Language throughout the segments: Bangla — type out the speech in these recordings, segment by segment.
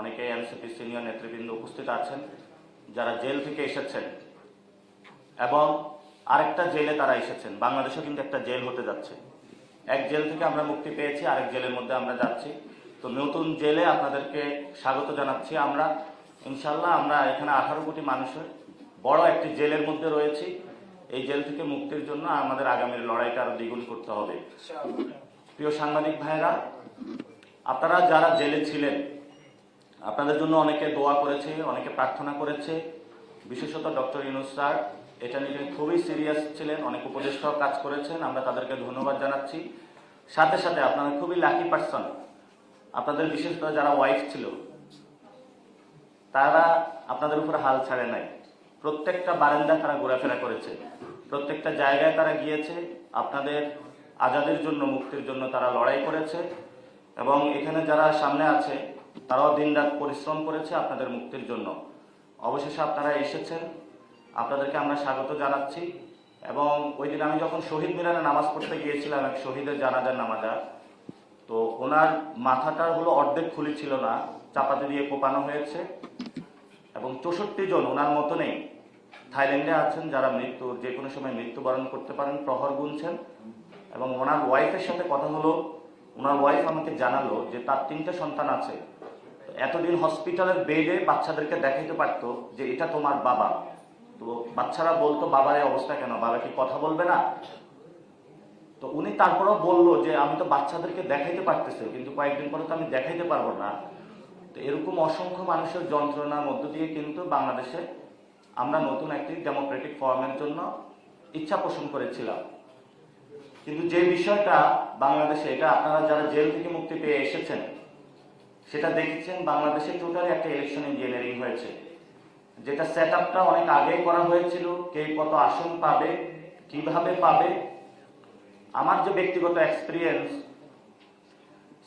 অনেকে এনসিপি সিনিয়র নেতৃবৃন্দ উপস্থিত আছেন যারা জেল থেকে এসেছেন এবং আরেকটা জেলে তারা এসেছেন। বাংলাদেশে কিন্তু একটা জেল হতে যাচ্ছে। এক জেল থেকে আমরা মুক্তি পেয়েছি আরেক জেলের মধ্যে আমরা যাচ্ছি। তো নতুন জেলে আপনাদেরকে স্বাগত জানাচ্ছি আমরা। ইনশাল্লাহ আমরা এখানে আঠারো কোটি মানুষের বড় একটি জেলের মধ্যে রয়েছি। এই জেল থেকে মুক্তির জন্য আমাদের আগামীর লড়াইটা আরও দ্বিগুণ করতে হবে। প্রিয় সাংবাদিক ভাইরা আপনারা যারা জেলে ছিলেন আপনাদের জন্য অনেকে দোয়া করেছে, অনেকে প্রার্থনা করেছে। বিশেষত ডক্টর ইউনুস স্যার, এটা নিয়ে খুবই সিরিয়াস ছিলেন, অনেক উপদেষ্টাও কাজ করেছেন, আমরা তাদেরকে ধন্যবাদ জানাচ্ছি। সাথে সাথে আপনারা খুবই লাকি পার্সন আপনাদের বিশেষ করে যারা ওয়াইফ ছিল, তারা আপনাদের উপর হাল ছাড়ে নাই। প্রত্যেকটা বারান্দা তারা ঘোরাফেরা করেছে। প্রত্যেকটা জায়গায় তারা গিয়েছে, আপনাদের আজাদের জন্য, মুক্তির জন্য তারা লড়াই করেছে। এবং এখানে যারা সামনে আছে তারাও দিনরাত পরিশ্রম করেছে আপনাদের মুক্তির জন্য। অবশেষে আপনারা এসেছেন। আপনাদেরকে আমরা স্বাগত জানাচ্ছি। এবং ওই দিন আমি যখন শহীদ মিনারে নামাজ পড়তে গিয়েছিলাম, এক শহীদের জানাজার নামাজা, তো ওনার মাথাটার হলো অর্ধেক খুলি ছিল না, চাপাতি দিয়ে কোপানো হয়েছে। এবং চৌষট্টি জন ওনার মতো নেই থাইল্যান্ডে আছেন, যারা মৃত্যু যে কোনো সময় মৃত্যুবরণ করতে পারেন, প্রহর গুনছেন। এবং ওনার ওয়াইফের সাথে কথা হলো, ওনার ওয়াইফ আমাকে জানালো যে তার তিনটে সন্তান আছে। এতদিন হসপিটালের বেডে বাচ্চাদেরকে দেখাইতে পারতো যে এটা তোমার বাবা। তো বাচ্চারা বলতো, বাবার এই অবস্থা কেন? বাবা কি কথা বলবে না? তো উনি তারপরেও বলল যে, আমি তো বাচ্চাদেরকে দেখাইতে পারতেছি, কিন্তু কয়েকদিন পরে তো আমি দেখাইতে পারব না। তো এরকম অসংখ্য মানুষের যন্ত্রণার মধ্য দিয়ে কিন্তু বাংলাদেশে আমরা নতুন একটি ডেমোক্রেটিক ফর্মের জন্য ইচ্ছা পোষণ করেছিলাম। কিন্তু যে বিষয়টা বাংলাদেশে, এটা আপনারা যারা জেল থেকে মুক্তি পেয়ে এসেছেন সেটা দেখেছেন বাংলাদেশে টোটালি একটা ইলেকশন ইঞ্জিনিয়ারিং হয়েছে। যেটা সেট আপটা অনেক আগেই করা হয়েছিল, কে কত আসন পাবে, কীভাবে পাবে। আমার যে ব্যক্তিগত এক্সপিরিয়েন্স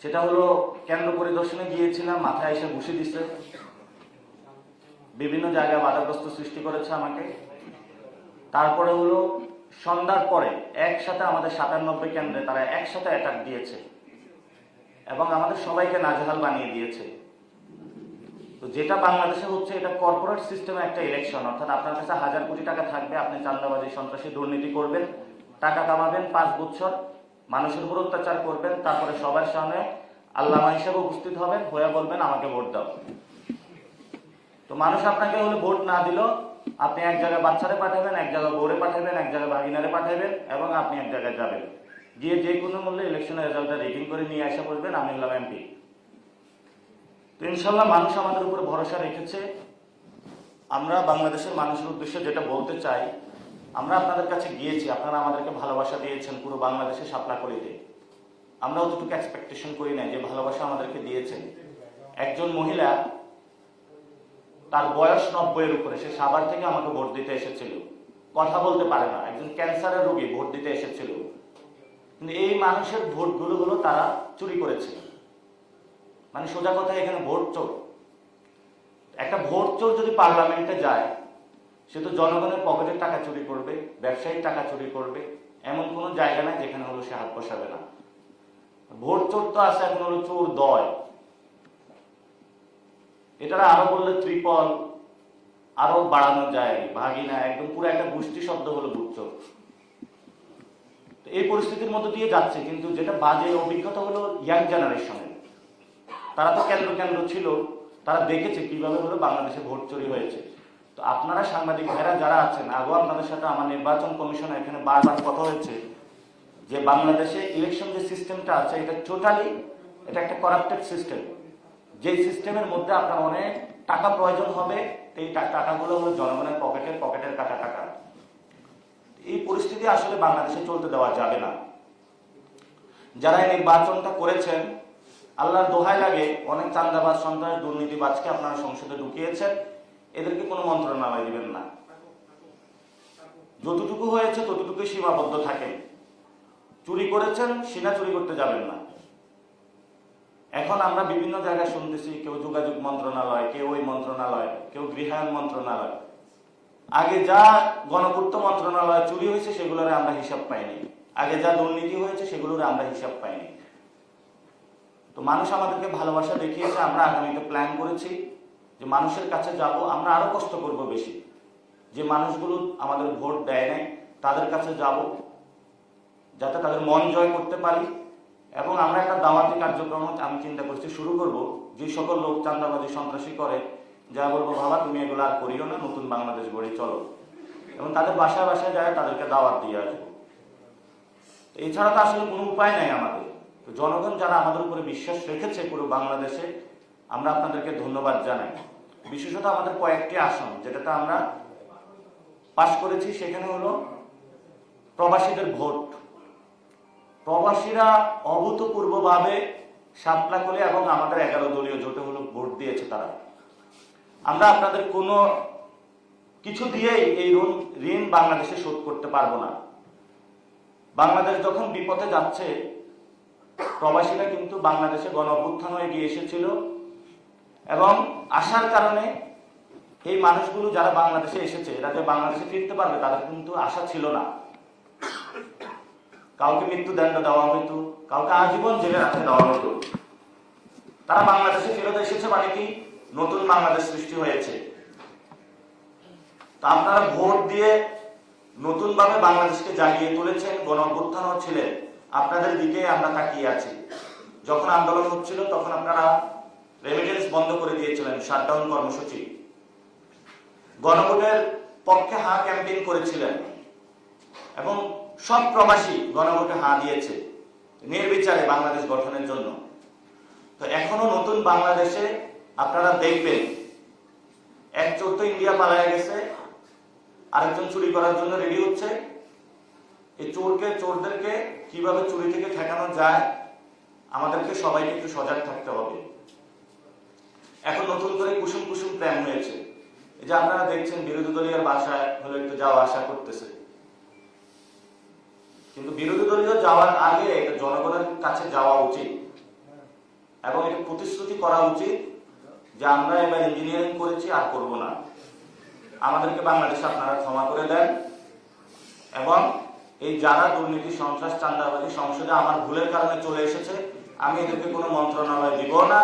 সেটা হলো কেন্দ্র পরিদর্শনে গিয়েছিলাম, মাথায় এসে ঘুষি দিছে। বিভিন্ন জায়গায় বাধাগ্রস্ত সৃষ্টি করেছে আমাকে। তারপরে হলো সন্ধ্যার পরে একসাথে আমাদের সাতানব্বই কেন্দ্রে তারা একসাথে অ্যাটাক দিয়েছে। এবং আমাদের সবাইকে নাজেহাল বানিয়ে দিয়েছে। তো যেটা বাংলাদেশে হচ্ছে, এটা কর্পোরেট সিস্টেমে একটা ইলেকশন অর্থাৎ আপনার কাছে হাজার কোটি টাকা থাকবে, আপনি চান্দাবাজি সন্ত্রাসী দুর্নীতি করবেন, টাকা কামাবেন, পাঁচ বছর মানুষের উপর অত্যাচার করবেন, তারপরে সবার সামনে আল্লামা হিসেবে উপস্থিত হবেন হয়ে বলবেন, আমাকে ভোট দাও। তো মানুষ আপনাকে হলে ভোট না দিল, আপনি এক জায়গায় বাচ্চারে পাঠাবেন, এক জায়গায় বউরে পাঠাবেন, এক জায়গায় ভাগিনারে পাঠাবেন, এবং আপনি এক জায়গায় যাবেন। গিয়ে যে কোনো মূল্যে ইলেকশনের রেজাল্টটা রেটিং করে নিয়ে আসা বলবেন আমি হলাম এমপি তো ইনশাল্লাহ মানুষ আমাদের উপর ভরসা রেখেছে। আমরা বাংলাদেশের মানুষের উদ্দেশ্যে যেটা বলতে চাই, আমরা আপনাদের কাছে গিয়েছি, আপনারা আমাদেরকে ভালোবাসা দিয়েছেন পুরো বাংলাদেশে সাপলা করিতে আমরা অতটুকু এক্সপেকটেশন করি নাই যে ভালোবাসা আমাদেরকে দিয়েছেন। একজন মহিলা তার বয়স নব্বইয়ের উপরে, সে সাবার থেকে আমাকে ভোট দিতে এসেছিল। কথা বলতে পারে না, একজন ক্যান্সারের রোগী ভোট দিতে এসেছিল। কিন্তু এই মানুষের ভোটগুলো হলো তারা চুরি করেছে। মানে সোজা কথা, এখানে ভোট চোর। একটা ভোট চোর যদি পার্লামেন্টে যায়, সে তো জনগণের পকেটের টাকা চুরি করবে ব্যবসায়িক টাকা চুরি করবে, এমন কোনো জায়গা নাই যেখানে হলো সে হাত বসাবে না। ভোট চোর তো আছে, এখন হলো চোর দয় এটা আরও বললে ত্রিপল, আরও বাড়ানো যায়, ভাগিনা, একদম পুরো একটা গোষ্ঠী শব্দ হলো ভোট চোর। এই পরিস্থিতির মধ্যে দিয়ে যাচ্ছে, কিন্তু যেটা বাজে অভিজ্ঞতা হলো ইয়াং জেনারেশনের তারা তো কেন্দ্র কেন্দ্র ছিল, তারা দেখেছে কীভাবে হলো বাংলাদেশে ভোট চুরি হয়েছে। তো আপনারা সাংবাদিক ভাইরা যারা আছেন, আগেও আপনাদের সাথে আমার নির্বাচন কমিশনে এখানে বারবার কথা হয়েছে যে বাংলাদেশে ইলেকশন যে সিস্টেমটা আছে, এটা টোটালি এটা একটা করাপ্টেড সিস্টেম যে সিস্টেমের মধ্যে আপনার অনেক টাকা প্রয়োজন হবে এই টাকাগুলো হলো জনগণের পকেটের পকেটের কাটা টাকা এই পরিস্থিতি আসলে বাংলাদেশে চলতে দেওয়া যাবে না। যারা এই নির্বাচনটা করেছেন, আল্লাহর দোহাই লাগে অনেক চান্দাবাজ সন্ত্রাস দুর্নীতিবাজকে আপনারা সংসদে ঢুকিয়েছেন, এদেরকে কোনো মন্ত্রণালয় দিবেন না। যতটুকু হয়েছে ততটুকু সীমাবদ্ধ থাকেন চুরি করেছেন, সিনা চুরি করতে যাবেন না। এখন আমরা বিভিন্ন জায়গায় শুনতেছি, কেউ যোগাযোগ মন্ত্রণালয়, কেউ ওই মন্ত্রণালয়, কেউ গৃহায়ণ মন্ত্রণালয়। আগে যা গণপূর্ত মন্ত্রণালয় চুরি হয়েছে, সেগুলোর আমরা হিসাব পাইনি। আগে যা দুর্নীতি হয়েছে, সেগুলোর আমরা হিসাব পাইনি। তো মানুষ আমাদেরকে ভালোবাসা দেখিয়েছে, আমরা আগামীতে প্ল্যান করেছি যে মানুষের কাছে যাব, আমরা আরও কষ্ট করব বেশি। যে মানুষগুলো আমাদের ভোট দেয় নাই, তাদের কাছে যাব, যাতে তাদের মন জয় করতে পারি। এবং আমরা একটা দাওয়াতি কার্যক্রম, আমি চিন্তা করছি, শুরু করব। যে সকল লোক চান্দাবাজি সন্ত্রাসী করে যা বলব, বাবা, তুমি এগুলো আর করিও না, নতুন বাংলাদেশ গড়ে চলো। এবং তাদের বাসায় বাসায় যায় তাদেরকে দাওয়াত দিয়ে আসব এছাড়া তো আসলে কোনো উপায় নাই আমাদের। তো জনগণ যারা আমাদের উপরে বিশ্বাস রেখেছে পুরো বাংলাদেশে, আমরা আপনাদেরকে ধন্যবাদ জানাই। বিশেষত আমাদের কয়েকটি আসন, যেটাতে আমরা পাশ করেছি, সেখানে হলো প্রবাসীদের ভোট। প্রবাসীরা অভূতপূর্বভাবে সাপলাকলে এবং আমাদের এগারো দলীয় জোটে হলো ভোট দিয়েছে তারা। আমরা আপনাদের কোনো কিছু দিয়েই এই ঋণ ঋণ বাংলাদেশে শোধ করতে পারব না। বাংলাদেশ যখন বিপথে যাচ্ছে, প্রবাসীরা কিন্তু বাংলাদেশে গণ অভ্যুত্থান হয়ে গিয়ে এসেছিল এবং আসার কারণে এই মানুষগুলো যারা বাংলাদেশে এসেছে, এরা যে বাংলাদেশে ফিরতে পারবে তাদের কিন্তু আশা ছিল না। কাউকে মৃত্যুদণ্ড দেওয়া হইতো কাউকে আজীবন জেলে রাখতে দেওয়া হতো তারা বাংলাদেশে ফেরত এসেছে মানে কি? নতুন বাংলাদেশ সৃষ্টি হয়েছে। তা আপনারা ভোট দিয়ে নতুন ভাবে বাংলাদেশকে জাগিয়ে তুলেছেন গণ ছিলেন আপনাদের দিকে আমরা তাকিয়ে আছি। যখন আন্দোলন হচ্ছিল, তখন আপনারা রেমিটেন্স বন্ধ করে দিয়েছিলেন শাটডাউন কর্মসূচি। গণভোটের পক্ষে হা ক্যাম্পেইন করেছিলেন এবং সব প্রবাসী গণভোটে হা দিয়েছে নির্বিচারে বাংলাদেশ গঠনের জন্য। তো এখনও নতুন বাংলাদেশে আপনারা দেখবেন, এক চোর তো ইন্ডিয়া পালায় গেছে, আরেকজন চুরি করার জন্য রেডি হচ্ছে। এই চোরকে, চোরদেরকে কীভাবে চুরি থেকে ঠেকানো যায়, আমাদেরকে সবাইকে একটু সজাগ থাকতে হবে। এখন নতুন করে কুসুম কুসুম প্ল্যান হয়েছে। যে আপনারা দেখছেন, বিরোধী দলীয় বাসায় হলো একটু যাওয়া আসা করতেছে। কিন্তু বিরোধী দলীয় যাওয়ার আগে জনগণের কাছে যাওয়া উচিত। এবং এটা প্রতিশ্রুতি করা উচিত যে আমরা এবার ইঞ্জিনিয়ারিং করেছি, আর করব না। আমাদেরকে বাংলাদেশে আপনারা ক্ষমা করে দেন এবং এই যারা দুর্নীতি, সন্ত্রাস চান্দাবাদী সংসদে আমার ভুলের কারণে চলে এসেছে, আমি এদেরকে কোনো মন্ত্রণালয় দিব না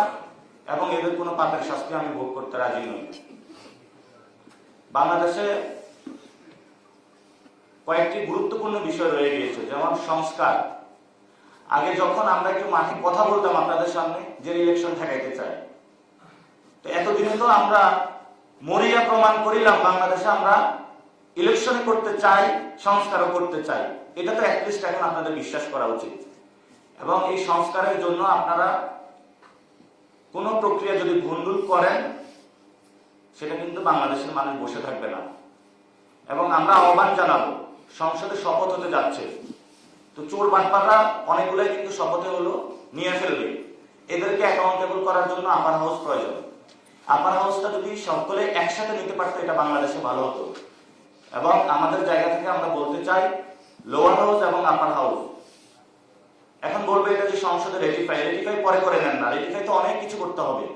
এবং এদের কোনো পাপের শাস্তি আমি ভোগ করতে রাজি নই। বাংলাদেশে কয়েকটি গুরুত্বপূর্ণ বিষয় রয়ে গিয়েছে, যেমন সংস্কার। আগে যখন আমরা একটু মাঠে কথা বলতাম আপনাদের সামনে, যে ইলেকশন ঠেকাইতে চাই তো এতদিনে তো আমরা মরিয়া প্রমাণ করিলাম, বাংলাদেশে আমরা ইলেকশন করতে চাই, সংস্কারও করতে চাই। এটা তো অ্যাটলিস্ট এখন আপনাদের বিশ্বাস করা উচিত। এবং এই সংস্কারের জন্য আপনারা কোনো প্রক্রিয়া যদি ভুলভুল করেন, সেটা কিন্তু বাংলাদেশের মানুষ বসে থাকবে না। এবং আমরা আহ্বান জানাব, সংসদে শপথ হতে যাচ্ছে। তো চোর বাটপাররা অনেকগুলাই কিন্তু শপথে হলো, নিয়ে ফেলবে। এদেরকে অ্যাকাউন্টেবল করার জন্য আপার হাউস প্রয়োজন। আপার হাউসটা যদি সকলে একসাথে নিতে পারতো, এটা বাংলাদেশে ভালো হতো। এবং আমাদের জায়গা থেকে আমরা বলতে চাই লোয়ার হাউস এবং আপার হাউস এখন বলবে এটা যে সংসদে রেটিফাই রেটিফাই পরে করে নেন না রেটিফাই তো অনেক কিছু করতে হবে।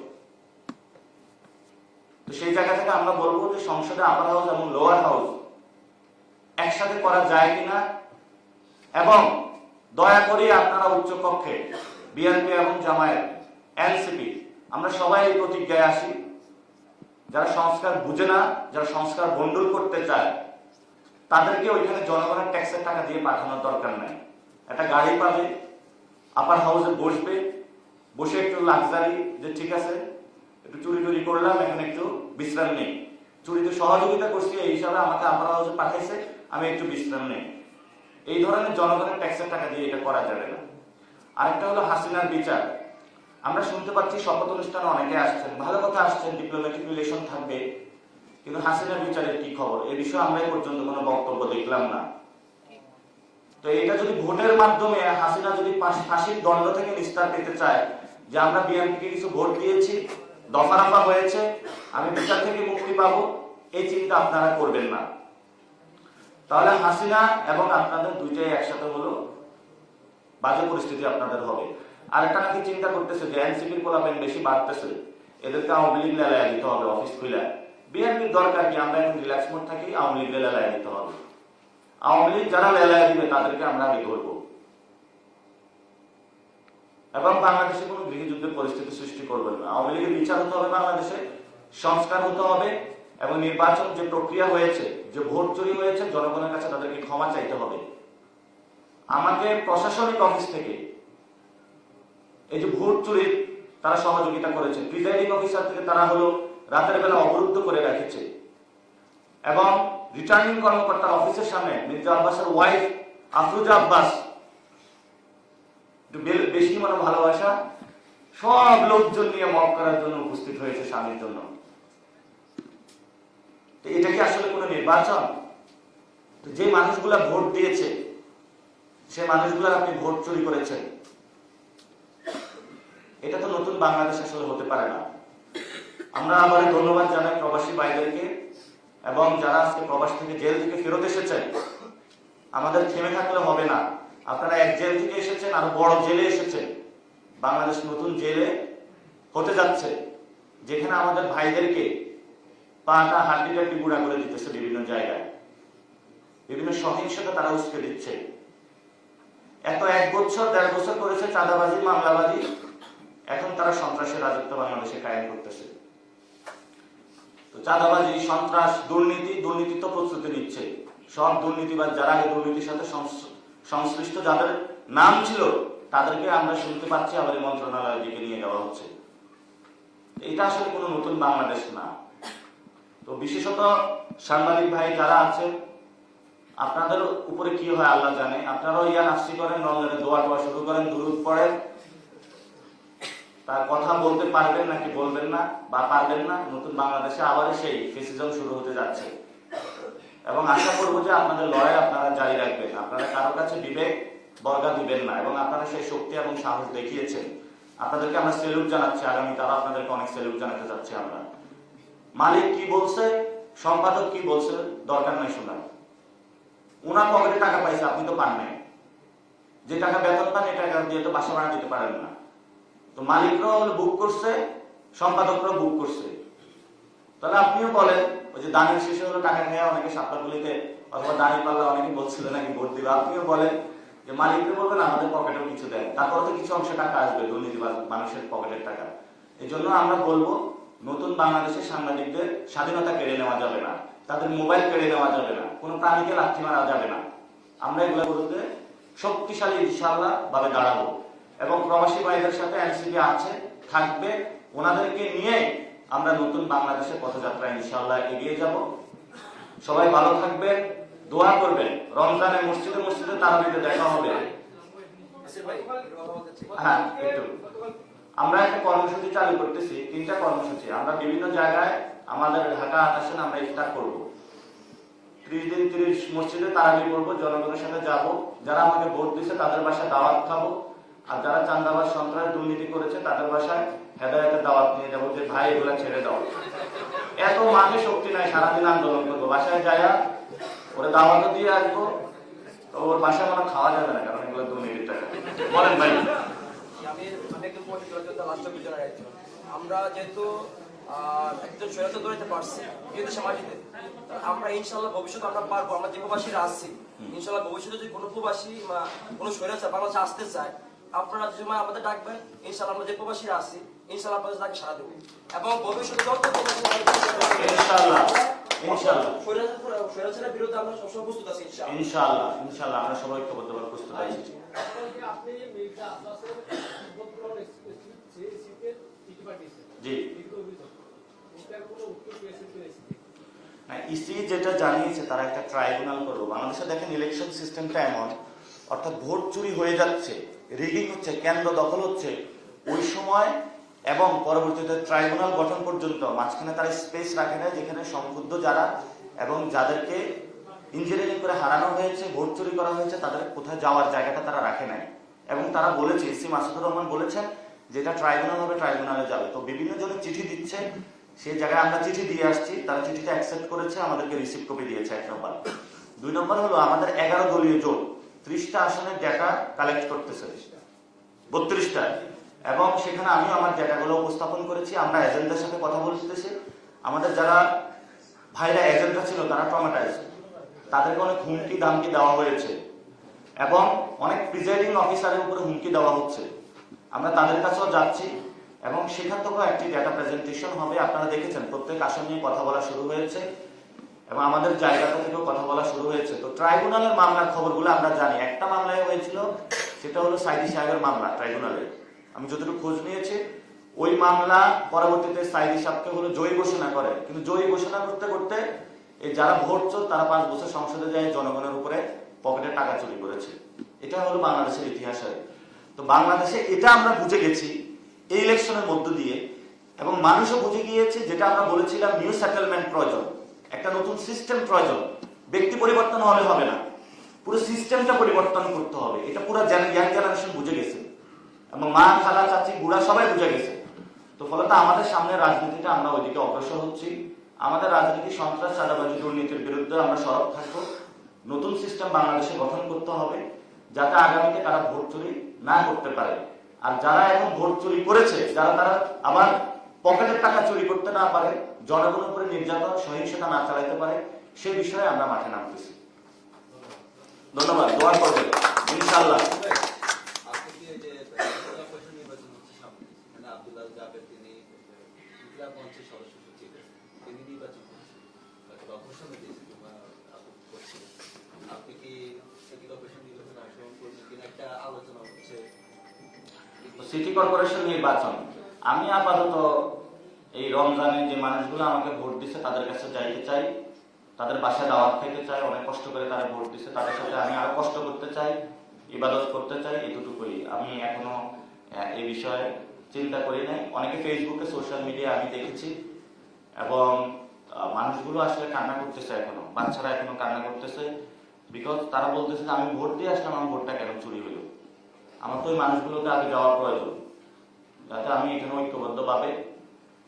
তো সেই জায়গা থেকে আমরা বলব যে সংসদে আপার হাউস এবং লোয়ার হাউস একসাথে করা যায় কিনা। এবং দয়া করে আপনারা উচ্চ কক্ষে বিএনপি এবং জামায়াত এনসিপি আমরা সবাই প্রতিজ্ঞায় আসি। যারা সংস্কার বুঝে না, যারা সংস্কার বন্ডল করতে চায়, তাদেরকে ওইখানে জনগণের ট্যাক্সের টাকা দিয়ে পাঠানোর দরকার নাই। একটা গাড়ি পাবে আপার হাউসে বসবে, বসে একটু লাক্সারি যে ঠিক আছে, একটু চুরি টুরি করলাম, এখন একটু বিশ্রাম নেই। চুরিতে সহযোগিতা করছি, এই হিসাবে আমাকে আপার হাউসে পাঠাইছে, আমি একটু বিশ্রাম নেই। এই ধরনের জনগণের ট্যাক্সের টাকা দিয়ে এটা করা যাবে না। আরেকটা হলো হাসিনার বিচার। আমরা শুনতে পাচ্ছি শপথ অনুষ্ঠানে অনেকে আসছেন। ভালো কথা আসছেন ডিপ্লোম্যাটিক রিলেশন থাকবে। কিন্তু হাসিনার বিচারের কি খবর? এ বিষয়ে আমরা পর্যন্ত কোনো বক্তব্য দেখলাম না। তো এটা যদি ভোটের মাধ্যমে হাসিনা যদি ফাঁসির দণ্ড থেকে নিস্তার পেতে চায় যে আমরা বিএনপিকে কিছু ভোট দিয়েছি, দফা রফা হয়েছে, আমি বিচার থেকে মুক্তি পাবো, এই চিন্তা আপনারা করবেন না। তাহলে হাসিনা এবং আপনাদের দুইটাই একসাথে হলো, বাজে পরিস্থিতি আপনাদের হবে। আর একটা চিন্তা করতেছে যে এনসিপির পোলাপেন বেশি বাড়তেছে? এদেরকে আওয়ামী লীগ লেলায় দিতে হবে, অফিস খুলে বিএনপির দরকার কি? আমরা এখন রিল্যাক্স মোড থাকি, আওয়ামী লীগ লেলায় দিতে হবে। আওয়ামী লীগ যারা লেলায় দিবে, তাদেরকে আমরা আগে ধরবো। এবং বাংলাদেশে কোনো গৃহযুদ্ধের পরিস্থিতি সৃষ্টি করবেন না। আওয়ামী লীগের বিচার হতে হবে বাংলাদেশে, সংস্কার হতে হবে, এবং নির্বাচন যে প্রক্রিয়া হয়েছে, যে ভোট চুরি হয়েছে, জনগণের কাছে তাদেরকে ক্ষমা চাইতে হবে। আমাকে প্রশাসনিক অফিস থেকে এই যে ভোট চুরির তারা সহযোগিতা করেছে। প্রিজাইডিং অফিসার থেকে তারা হলো রাতের বেলা অবরুদ্ধ করে রেখেছে। এবং রিটার্নিং কর্মকর্তার অফিসের সামনে মির্জা আব্বাসের ওয়াইফ আফরুজা আব্বাস বেশি মানে ভালোবাসা, সব লোকজন নিয়ে মত করার জন্য উপস্থিত হয়েছে স্বামীর জন্য। এটা কি আসলে কোনো নির্বাচন? যে মানুষগুলা ভোট দিয়েছে, সে মানুষগুলার আপনি ভোট চুরি করেছেন। এটা তো নতুন বাংলাদেশ আসলে হতে পারে না। আমরা আবার ধন্যবাদ জানাই প্রবাসী ভাইদেরকে এবং যারা আজকে প্রবাস থেকে জেল থেকে ফেরত এসেছেন, আমাদের থেমে থাকলে হবে না। আপনারা এক জেল থেকে এসেছেন, আর বড় জেলে এসেছেন। বাংলাদেশ নতুন জেলে হতে যাচ্ছে, যেখানে আমাদের ভাইদেরকে পাটা হাড্ডি টাড্ডি গুঁড়া করে দিতেছে বিভিন্ন জায়গায়। বিভিন্ন সহিংসতা তারা উস্কে দিচ্ছে। এত এক বছর, দেড় বছর করেছে চাঁদাবাজি, মামলাবাজি এখন তারা সন্ত্রাসের রাজত্ব বাংলাদেশে কায়েম করতেছে। তো চাঁদাবাজি, সন্ত্রাস, দুর্নীতি দুর্নীতি তো প্রস্তুতি নিচ্ছে। সব দুর্নীতিবাদ যারা আগে দুর্নীতির সাথে সংশ্লিষ্ট, যাদের নাম ছিল, তাদেরকে আমরা শুনতে পাচ্ছি আবার এই মন্ত্রণালয়ের দিকে নিয়ে যাওয়া হচ্ছে। এটা আসলে কোনো নতুন বাংলাদেশ না। তো বিশেষত সাংবাদিক ভাই যারা আছেন আপনাদের উপরে কি হয় আল্লাহ জানে। আপনারাও ইয়া নাফসি করেন, রমজানে দোয়া টোয়া শুরু করেন, দুরুদ পড়েন তার কথা বলতে পারবেন নাকি বলবেন না বা পারবেন না, নতুন বাংলাদেশে আবার সেই ফেসিজম শুরু হতে যাচ্ছে। এবং আশা করব যে আপনাদের লড়াই আপনারা জারি রাখবেন। আপনারা কারও কাছে বিবেক বর্গা দিবেন না এবং আপনারা সেই শক্তি এবং সাহস দেখিয়েছেন। আপনাদেরকে আমরা সেলুট জানাচ্ছি। আগামী তারা আপনাদেরকে অনেক সেলুট জানাতে যাচ্ছি আমরা। মালিক কি বলছে? সম্পাদক কি বলছে? দরকার নাই শোনার। ওনার পকেটে টাকা পাইছে, আপনি তো পান নাই। যে টাকা বেতন পান, এই টাকা দিয়ে তো বাসা ভাড়া দিতে পারেন না। তো মালিকরাও বুক করছে, সম্পাদকরাও বুক করছে। তাহলে আপনিও বলেন, ওই যে দানের শেষে হলো টাকা নেওয়া অনেকে সাপ্তাহগুলিতে অথবা দাঁড়িয়ে পাল্লা অনেকে বলছিল নাকি ভোট দিবে। আপনিও বলেন যে মালিককে বলবেন, আমাদের পকেটেও কিছু দেন তারপর তো কিছু অংশ টাকা আসবে, দুর্নীতিবাজ মানুষের পকেটের টাকা। এই জন্য আমরা বলব, নতুন বাংলাদেশের সাংবাদিকদের স্বাধীনতা কেড়ে নেওয়া যাবে না। তাদের মোবাইল কেড়ে নেওয়া যাবে না। কোনো প্রাণীকে লাথি মারা যাবে না। আমরা বিরুদ্ধে শক্তিশালী, ইনশাআল্লাহ, ভাবে দাঁড়াবো। এবং প্রবাসী ভাইদের সাথে এনসিপি আছে, থাকবে, ওনাদেরকে নিয়ে আমরা নতুন বাংলাদেশের পথযাত্রা ইনশাআল্লাহ এগিয়ে যাব। সবাই ভালো থাকবেন, দোয়া করবেন। রমজানে মসজিদে মসজিদে তারাবিতে দেখা হবে। হ্যাঁ একটু। আমরা একটা কর্মসূচি চালু করতেছি, তিনটা কর্মসূচি। আমরা বিভিন্ন জায়গায় আমাদের ঢাকা আসেন, আমরা ইফতার করব। ত্রিশ দিন ত্রিশ মসজিদে তারাবি করব, জনগণের সাথে যাব। যারা আমাকে ভোট দিচ্ছে তাদের বাসায় দাওয়াত খাব। আর যারা চান্দাবাজ সন্ত্রাস দুর্নীতি করেছে তাদের বাসায় হেদায়তের দাওয়াত নিয়ে যাব যে ভাই এগুলা ছেড়ে দাও। এত মাঝে শক্তি নাই সারাদিন আন্দোলন করব। বাসায় যায়া ওরে দাওয়াতও দিয়ে আসব তো ওর বাসায় মানে খাওয়া যাবে না কারণ এগুলো দুর্নীতির টাকা। বলেন ভাই। আমি আমরা যেহেতু একজন স্বৈরাচার ধরতে পারছি মাটিতে। আমরা ইনশাল্লাহ ভবিষ্যতে আমরা পারব আমরা যে প্রবাসীরা আসছি ইনশাল্লাহ ভবিষ্যতে যদি কোনো প্রবাসী বা কোনো স্বৈরাচার বাংলাদেশে আসতে চায় আপনারা যে সময় আমাদের ডাকবেন ইনশাল্লাহ আমরা যে প্রবাসীরা আসছি ইনশাল্লাহ আপনাদের তাকে সারা দেবো। এবং ভবিষ্যতে যত স্বৈরাচারের বিরুদ্ধে আমরা সবসময় প্রস্তুত আছি ইনশাল্লাহ। ইনশাআল্লাহ ইনশাআল্লাহ আমরা সবাই ঐক্যবদ্ধভাবে প্রস্তুত আছি। জি। এসেছে ইসি যেটা জানিয়েছে তারা একটা ট্রাইব্যুনাল করব বাংলাদেশে দেখেন ইলেকশন সিস্টেমটা এমন অর্থাৎ ভোট চুরি হয়ে যাচ্ছে। রিগিং হচ্ছে, কেন্দ্র দখল হচ্ছে। ওই সময় এবং পরবর্তীতে ট্রাইব্যুনাল গঠন পর্যন্ত মাঝখানে তারা স্পেস রাখে না যেখানে সংক্ষুব্ধ যারা এবং যাদেরকে ইঞ্জিনিয়ারিং করে হারানো হয়েছে ভোট চুরি করা হয়েছে, তাদের কোথায় যাওয়ার জায়গাটা তারা রাখে নাই। এবং তারা বলেছে সি মাসুদুর রহমান বলেছেন, যেটা ট্রাইব্যুনাল হবে, ট্রাইব্যুনালে যাবে। তো বিভিন্ন জনের চিঠি দিচ্ছে, সেই জায়গায় আমরা চিঠি দিয়ে আসছি, তারা চিঠিটা অ্যাকসেপ্ট করেছে, আমাদেরকে রিসিভ কপি দিয়েছে, এক নম্বর। দুই নম্বর হলো, আমাদের এগারো দলীয় জোট ত্রিশটা আসনের ডেটা কালেক্ট করতেছে। বত্রিশটা। এবং সেখানে আমিও আমার ডেটাগুলো উপস্থাপন করেছি, আমরা এজেন্টদের সাথে কথা বলতেছি। আমাদের যারা ভাইরা এজেন্টরা ছিল, তারা ট্রমাটাইজ তাদেরকে অনেক হুমকি, দামকি দেওয়া হয়েছে। এবং অনেক প্রিজাইডিং অফিসারের উপরে হুমকি দেওয়া হচ্ছে। আমরা তাদের কাছেও যাচ্ছি, এবং সেখান থেকেও একটি ডেটা প্রেজেন্টেশন হবে। আপনারা দেখেছেন, প্রত্যেক আসন নিয়ে কথা বলা শুরু হয়েছে। এবং আমাদের জায়গাটা থেকেও কথা বলা শুরু হয়েছে। তো ট্রাইব্যুনালের মামলার খবরগুলো আমরা জানি। একটা মামলায় হয়েছিল, সেটা হলো সাইদি সাহেবের মামলা ট্রাইব্যুনালের। আমি যতটুকু খোঁজ নিয়েছি, ওই মামলা পরবর্তীতে সাইদি সাহেবকে হলো জয়ী ঘোষণা করে। কিন্তু জয়ী ঘোষণা করতে করতে এই যারা ভোট চোর তারা পাঁচ বছর সংসদে যায়, জনগণের উপরে পকেটে টাকা চুরি করেছে। এটা হলো বাংলাদেশের ইতিহাসের। তো বাংলাদেশে এটা আমরা বুঝে গেছি এই ইলেকশনের মধ্য দিয়ে। এবং মানুষও বুঝে গিয়েছে, যেটা আমরা বলেছিলাম, নিউ সেটেলমেন্ট প্রয়োজন। একটা নতুন সিস্টেম প্রয়োজন। ব্যক্তি পরিবর্তন হলে হবে না। পুরো সিস্টেমটা পরিবর্তন করতে হবে। এটা পুরো ইয়াং জেনারেশন বুঝে গেছে। এবং মা, খালা, চাচি, বুড়া সবাই বুঝে গেছে। তো ফলত আমাদের সামনে রাজনীতিটা আমরা ওইদিকে অগ্রসর হচ্ছি। আমাদের রাজনীতি, সন্ত্রাস, চাঁদাবাজি দুর্নীতির বিরুদ্ধে আমরা সরব থাকব। নতুন সিস্টেম বাংলাদেশে গঠন করতে হবে, যাতে আগামীতে তারা ভোট চুরি না করতে পারে। আর যারা এখন ভোট চুরি করেছে, যারা তারা আবার পকেটের টাকা চুরি করতে না পারে জনগণের উপরে নির্যাতন সহিংসতা না চালাইতে পারে সে বিষয়ে আমরা মাঠে নামতেছি। ধন্যবাদ দোয়া করবেন ইনশাল্লাহ সিটি কর্পোরেশন নির্বাচন। আমি আপাতত এই রমজানে যে মানুষগুলো আমাকে ভোট দিছে, তাদের কাছে যাইতে চাই, তাদের বাসায় দাওয়াত খেতে চাই, অনেক কষ্ট করে তারা ভোট দিছে, তাদের সাথে আমি আরও কষ্ট করতে চাই, ইবাদত করতে চাই, এতটুকুই। আমি এখনও এই বিষয়ে চিন্তা করি নাই। অনেকে ফেসবুকে সোশ্যাল মিডিয়া আমি দেখেছি, এবং মানুষগুলো আসলে কান্না করতেছে এখনও। বাচ্চারা এখনও কান্না করতেছে বিকজ তারা বলতেছে যে, আমি ভোট দিয়ে আসলাম, আমার ভোটটা কেন চুরি হলো? আমার তো ওই মানুষগুলোকে আগে যাওয়ার প্রয়োজন, যাতে আমি এখানে ঐক্যবদ্ধভাবে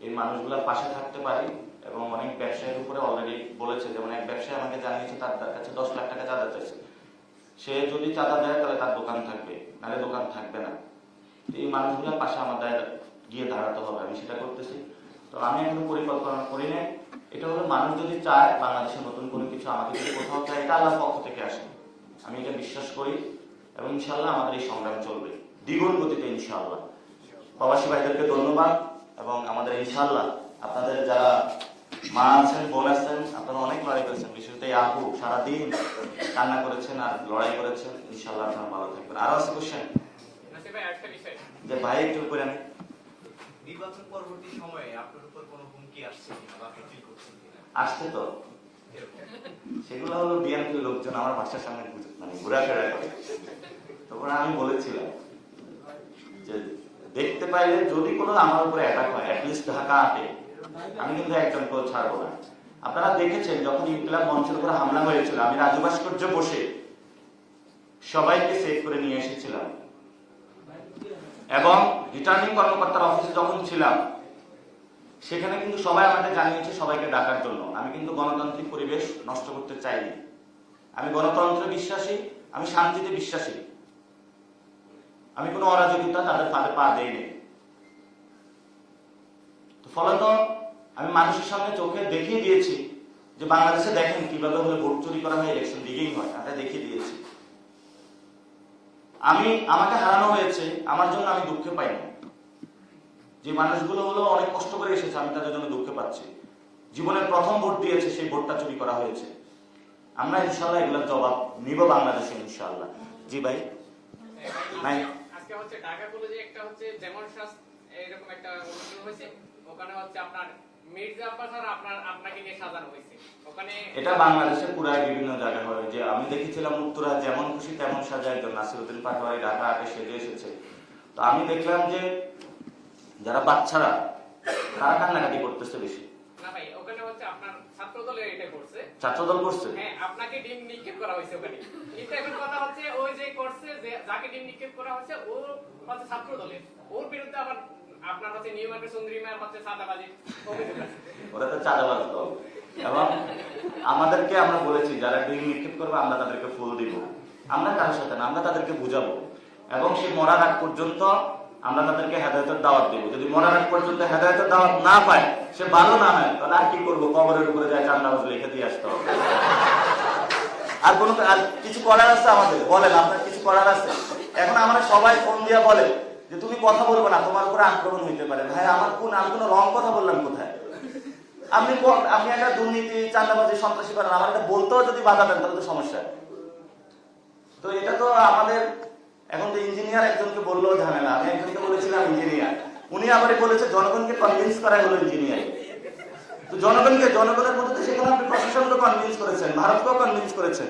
এই মানুষগুলোর পাশে থাকতে পারি এবং অনেক ব্যবসায়ীর উপরে অলরেডি বলেছে যেমন এক ব্যবসায়ী আমাকে জানিয়েছে তার তার কাছে দশ লাখ টাকা চাঁদা চাইছে। সে যদি চাঁদা দেয়, তাহলে তার দোকান থাকবে, নাহলে দোকান থাকবে না। এই মানুষগুলোর পাশে আমাদের গিয়ে দাঁড়াতে হবে, আমি সেটা করতেছি। তো আমি এখনও পরিকল্পনা করি নাই। এটা হলো মানুষ যদি চায় বাংলাদেশে নতুন কোনো কিছু আমাকে যদি কোথাও চায়, এটা আল্লাহর পক্ষ থেকে আসে। আমি এটা বিশ্বাস করি এবং ইনশাল্লাহ আমাদের এই সংগ্রাম চলবে। দ্বিগুণ গতিতে ইনশাল্লাহ প্রবাসী ভাইদেরকে ধন্যবাদ। এবং আমাদের ইনশাল্লাহ আপনাদের যারা মা আছেন বোন আছেন আপনারা অনেক লড়াই করেছেন। বিশেষত এই আপু সারাদিন কান্না করেছেন আর লড়াই করেছেন। ইনশাল্লাহ আপনারা ভালো থাকবেন। আরও আছে কোশ্চেন ভাই যে ভাই একটু করে আমি নির্বাচন পরবর্তী সময়ে আপনার উপর কোনো হুমকি আসছে কিনা বা ফিল করছেন কিনা? আসছে তো। সেগুলো হলো বিএনপির লোকজন আমার বাসার সামনে মানে ঘোরাফেরা করে। তখন আমি বলেছিলাম যে দেখতে পাইলে যদি কোনো আমার উপরে অ্যাটাক হয় অ্যাটলিস্ট ঢাকা আটে, আমি কিন্তু একজনকেও ছাড়বো না। আপনারা দেখেছেন যখন ইনকিলাব মঞ্চের উপরে হামলা হয়েছিল, আমি রাজু ভাস্কর্য বসে সবাইকে সেভ করে নিয়ে এসেছিলাম। এবং রিটার্নিং কর্মকর্তার অফিসে যখন ছিলাম, সেখানে কিন্তু সবাই আমাকে জানিয়েছে সবাইকে ডাকার জন্য। আমি কিন্তু গণতান্ত্রিক পরিবেশ নষ্ট করতে চাইনি। আমি গণতন্ত্রে বিশ্বাসী, আমি শান্তিতে বিশ্বাসী। আমি কোনো অরাজকতা তাদের ফাঁদে পা দেইনি। তো ফলত আমি মানুষের সামনে চোখে দেখিয়ে দিয়েছি যে বাংলাদেশে দেখেন কীভাবে হলে ভোট চুরি করা হয় ইলেকশন দিকেই হয় এটা দেখিয়ে দিয়েছি। আমি, আমাকে হারানো হয়েছে, আমার জন্য আমি দুঃখে পাই না যে মানুষগুলো হলো অনেক কষ্ট করে এসেছে, আমি তাদের জন্য দুঃখে পাচ্ছি। জীবনের প্রথম ভোট দিয়েছে, সেই ভোটটা চুরি করা হয়েছে। আমরা ইনশাল্লাহ এগুলোর জবাব নিব বাংলাদেশে ইনশাল্লাহ জি ভাই। নাই। হচ্ছে ঢাকা কলেজে একটা হচ্ছে যেমন এরকম একটা অনুষ্ঠান হয়েছে। ওখানে হচ্ছে আপনার মির্জা আব্বাস আপনার আপনাকে নিয়ে সাজানো হয়েছে। ওখানে এটা বাংলাদেশের পুরায় বিভিন্ন জায়গায় হয় যে আমি দেখেছিলাম উত্তরা যেমন খুশি তেমন সাজা একজন নাসিরুদ্দিন পাটোয়ারি ঢাকা আটে সেজে এসেছে। তো আমি দেখলাম যে যারা বাচ্চারা, তারা কান্নাকাটি করতেছে বেশি। না ভাই ওখানে হচ্ছে আপনার ছাত্র এটা করছে। ছাত্রদল করছে? হ্যাঁ আপনাকে ডিম নিক্ষেপ করা হয়েছে ওখানে। কিন্তু এখন কথা হচ্ছে ওই যে করছে যে যাকে ডিম নিক্ষেপ করা হচ্ছে ও হচ্ছে ছাত্র ওর বিরুদ্ধে আবার আপনার হচ্ছে নিয়মের চন্দ্রিমার হচ্ছে সাদাবাজি ওরা তো চাঁদাবাজ দল। এবং আমাদেরকে আমরা বলেছি যারা ডিম নিক্ষেপ করবে আমরা তাদেরকে ফুল দিব। আমরা কারোর সাথে না আমরা তাদেরকে বুঝাবো। এবং সে মরার আগ পর্যন্ত আমরা তাদেরকে হেদায়তের দাওয়াত দেবো। যদি মরার আগ পর্যন্ত হেদায়তের দাওয়াত না পায় সে ভালো না হয়, তাহলে আর কি করব? কবরের উপরে যায় চান্দাবাজ লিখে দিয়ে আসতে হবে। আর কোনো আর কিছু করার আছে আমাদের? বলেন, আপনার কিছু করার আছে? এখন আমরা সবাই ফোন দিয়ে বলে যে, তুমি কথা বলবে না, তোমার উপরে আক্রমণ হইতে পারে। ভাই, আমার কোন আমি কোনো রং কথা বললাম কোথায়? আপনি আপনি একটা দুর্নীতি চান্দাবাজি সন্ত্রাসী করেন, আমার এটা বলতেও যদি বাধা দেন, তাহলে তো সমস্যা। তো এটা তো আমাদের এখন তো ইঞ্জিনিয়ার একজনকে বললেও ঝামেলা। আমি একজনকে বলেছিলাম ইঞ্জিনিয়ার উনি আবার বলেছে, জনগণকে কনভিন্স করা হলো ইঞ্জিনিয়ারিং তো জনগণকে, জনগণের মধ্যে তো সেখানে আপনি প্রশাসনকে কনভিন্স করেছেন, ভারতকেও কনভিন্স করেছেন।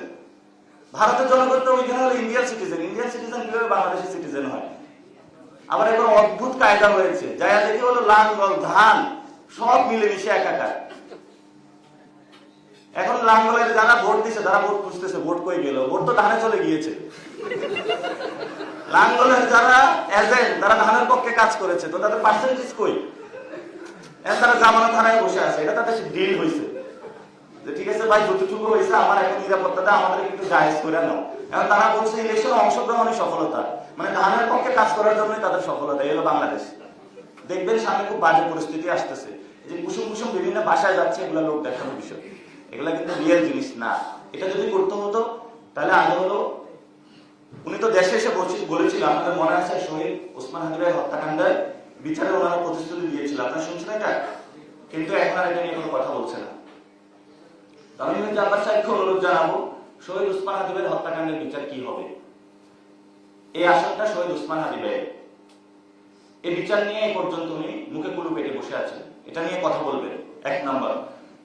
ভারতের জনগণ তো ওইখানে হলো ইন্ডিয়ান সিটিজেন ইন্ডিয়ান সিটিজেন কীভাবে বাংলাদেশের সিটিজেন হয়? আবার এবার অদ্ভুত কায়দা হয়েছে। যায়া দেখি হলো লাঙ্গল ধান, সব মিলেমিশে একাকার। এখন লাঙ্গলের যারা ভোট দিছে, তারা ভোট খুঁজতেছে, ভোট কই গেল? ভোট তো ধানে চলে গিয়েছে। লাঙ্গলের যারা এজেন্ট তারা ধানের পক্ষে কাজ করেছে, তো তাদের পার্সেন্টেজ কই? তারা জামানো থানায় বসে আছে, এটা তাদের ডিল হয়েছে যে ঠিক আছে ভাই, যতটুকু হয়েছে আমার এখন নিরাপত্তাটা আমাদের একটু জায়েজ করে নাও। এখন তারা বলছে ইলেকশন অংশগ্রহণই সফলতা। মানে ধানের পক্ষে কাজ করার জন্যই তাদের সফলতা, এই হলো বাংলাদেশ। দেখবেন সামনে খুব বাজে পরিস্থিতি আসতেছে। যে কুসুম কুসুম বিভিন্ন বাসায় যাচ্ছে, এগুলো লোক দেখানোর বিষয়। এগুলা কিন্তু রিয়েল জিনিস না। এটা যদি করতে হতো, তাহলে আগে হলো উনি তো দেশে এসে বলছি- বলেছিল, আপনাদের মনে আছে শহীদ ওসমান হাজিরের হত্যাকাণ্ডের বিচারে ওনারা প্রতিশ্রুতি দিয়েছিল। আপনারা শুনছেন এটা? কিন্তু এখন আর এটা নিয়ে কোনো কথা বলছে না। আমি মির্জা আব্বাস সাহেবকে অনুরোধ জানাব, শহীদ উসমান হাবিবের হত্যাকাণ্ডের বিচার কি হবে? এই আসনটা শহীদ উসমান হাবিবের এই বিচার নিয়ে এই পর্যন্ত উনি মুখে কুলু পেটে বসে আছেন। এটা নিয়ে কথা বলবেন। এক নাম্বার।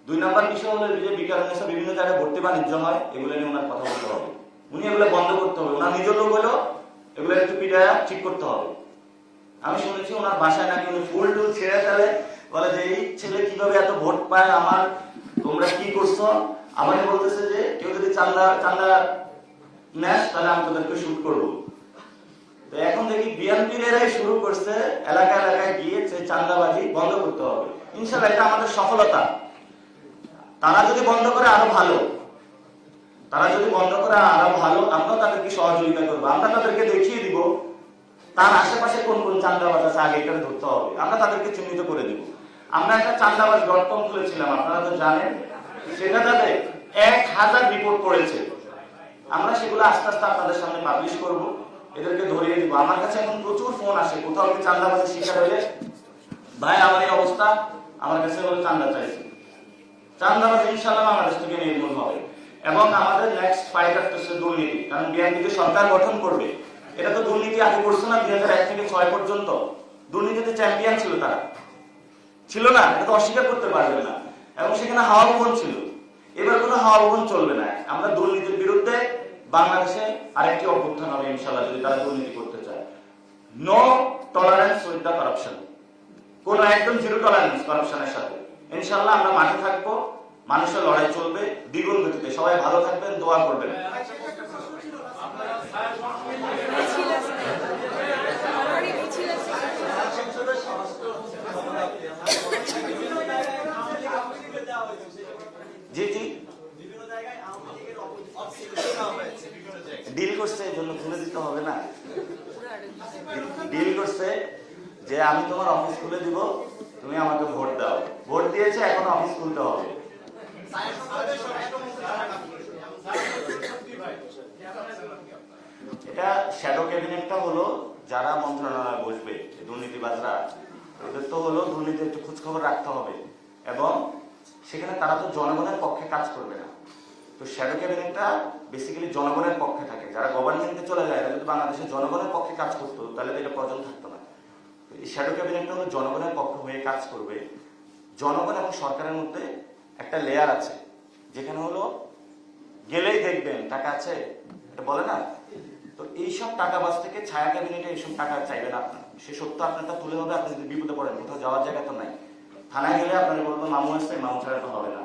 দুই নাম্বার বিষয় হলো যে বিকার বিভিন্ন জায়গায় ভর্তি বাণিজ্য হয়, এগুলো নিয়ে ওনার কথা বলতে হবে। উনি এগুলো বন্ধ করতে হবে। ওনার নিজের লোক হলো, এগুলো একটু পিটায়া ঠিক করতে হবে। আমি শুনেছি ওনার বাসায় নাকি উনি ফুল টুল ছেড়ে ফেলে, বলে যে, এই ছেলে কীভাবে এত ভোট পায় আমার? তোমরা কি করছ? আমাকে বলতেছে যে, কেউ যদি চান্দা চান্দা নেস তাহলে আমি তোদেরকে শুট করব। তো এখন দেখি বিএনপির এরাই শুরু করছে এলাকা এলাকায় গিয়ে সেই চান্দাবাজি বন্ধ করতে হবে। ইনশাল্লাহ এটা আমাদের সফলতা। তারা যদি বন্ধ করে, আরও ভালো। তারা যদি বন্ধ করে, আরও ভালো, আমরাও তাদেরকে সহযোগিতা করব। আমরা তাদেরকে দেখিয়ে দিব, তার আশেপাশে কোন কোন চান্দাবাজ আছে, আগে এটা ধরতে হবে। আমরা তাদেরকে চিহ্নিত করে দিব। আমরা একটা চান্দাবাজ ডট কম খুলেছিলাম, আপনারা তো জানেন। সেটাতে এক হাজার রিপোর্ট করেছে আমরা সেগুলো আস্তে আস্তে আপনাদের সামনে পাবলিশ করব। এদেরকে ধরিয়ে দিব। আমার কাছে এখন প্রচুর ফোন আসে। কোথাও কি চান্দাবাজের শিকার হলে? ভাই, আমার এই অবস্থা। আমার কাছে চান্দা চাইছে চান্দাবাজ ইনশাল্লাহ বাংলাদেশ থেকে নির্মূল হবে। এবং আমাদের নেক্সট ফাইট আসতেছে দুর্নীতি। কারণ বিএনপিকে সরকার গঠন করবে। এটা তো দুর্নীতি আগে করছে না দুই হাজার এক থেকে ছয় পর্যন্ত। দুর্নীতিতে চ্যাম্পিয়ন ছিল তারা। ছিল না, এটা তো অস্বীকার করতে পারবে না। এবং সেখানে হাওয়া ভবন ছিল। এবার কোনো হাওয়া ভবন চলবে না। আমরা দুর্নীতির বিরুদ্ধে বাংলাদেশে আরেকটি অভ্যুত্থান হবে ইনশাল্লাহ যদি তারা দুর্নীতি করতে চায়। No tolerance with the corruption কোন একদম জিরো টলারেন্স কারাপশনের সাথে। ইনশাল্লাহ আমরা মাঠে থাকব। মানুষের লড়াই চলবে, দ্বিগুণ গতিতে। সবাই ভালো থাকবেন, দোয়া করবেন। জি জি। ডিল করছে জন্য খুলে দিতে হবে না। ডিল করছে যে, আমি তোমার অফিস খুলে দিব, তুমি আমাকে ভোট দাও। ভোট দিয়েছে, এখন অফিস খুলতে হবে। এটা শ্যাডো ক্যাবিনেটটা হলো যারা মন্ত্রণালয়ে বসবে দুর্নীতিবাজরা ওদের তো হলো দুর্নীতি একটু খোঁজখবর রাখতে হবে। এবং সেখানে তারা তো জনগণের পক্ষে কাজ করবে না। তো শ্যাডো ক্যাবিনেটটা বেসিক্যালি জনগণের পক্ষে থাকে। যারা গভর্নমেন্টে চলে যায় এরা যদি বাংলাদেশের জনগণের পক্ষে কাজ করতো, তাহলে তো এটা প্রয়োজন থাকতো না। এই শ্যাডো ক্যাবিনেটটা হলো জনগণের পক্ষে হয়ে কাজ করবে। জনগণ এবং সরকারের মধ্যে একটা লেয়ার আছে, যেখানে হলো গেলেই দেখবেন টাকা আছে, এটা বলে না? তো এইসব টাকা বাস থেকে ছায়া ক্যাবিনেটে এইসব টাকা চাইবেন আপনার। সে সত্য আপনারটা তুলে হবে, আপনি যদি বিপদে পড়েন, কোথাও যাওয়ার জায়গা তো নাই। থানায় গেলে আপনার বলব, মামু আসছে, মামু ছাড়া তো হবে না।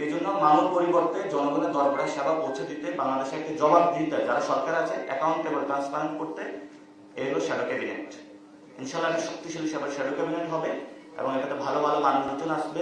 এই জন্য মামুর পরিবর্তে জনগণের দরবারে সেবা পৌঁছে দিতে বাংলাদেশে একটি জবাবদিহিতা, যারা সরকার আছে অ্যাকাউন্টেবল ট্রান্সপারেন্ট করতে এই হলো শ্যাডো ক্যাবিনেট ইনশাল্লাহ শক্তিশালী সেবার শ্যাডো ক্যাবিনেট হবে এবং এটাতে ভালো ভালো মানুষজন আসবে।